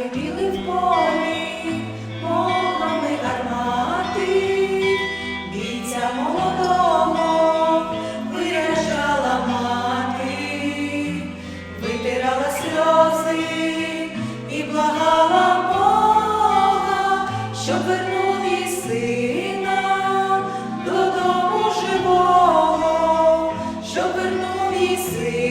гриміли в полі, могли гармати, бійця молодого виражала мати, витирала сльози і благала Бога, щоб вернув і сина додому живого, щоб вернув і сина.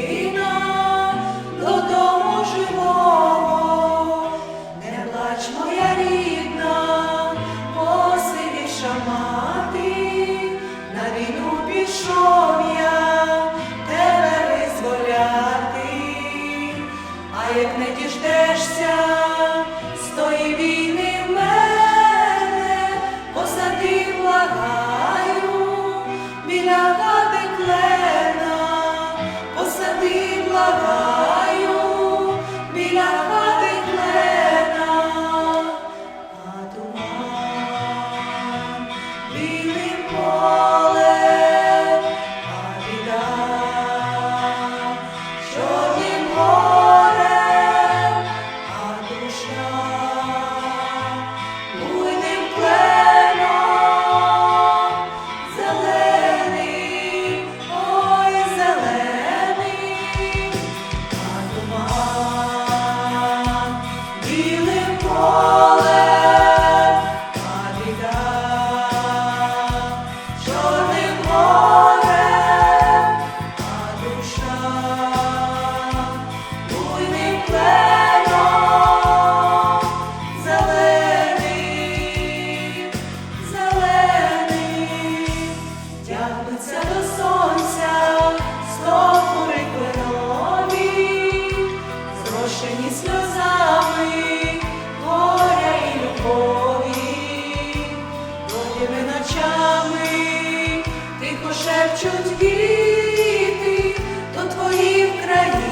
як не діждешся. Ночами, тихо шепчуть віти, до твоїх в країні.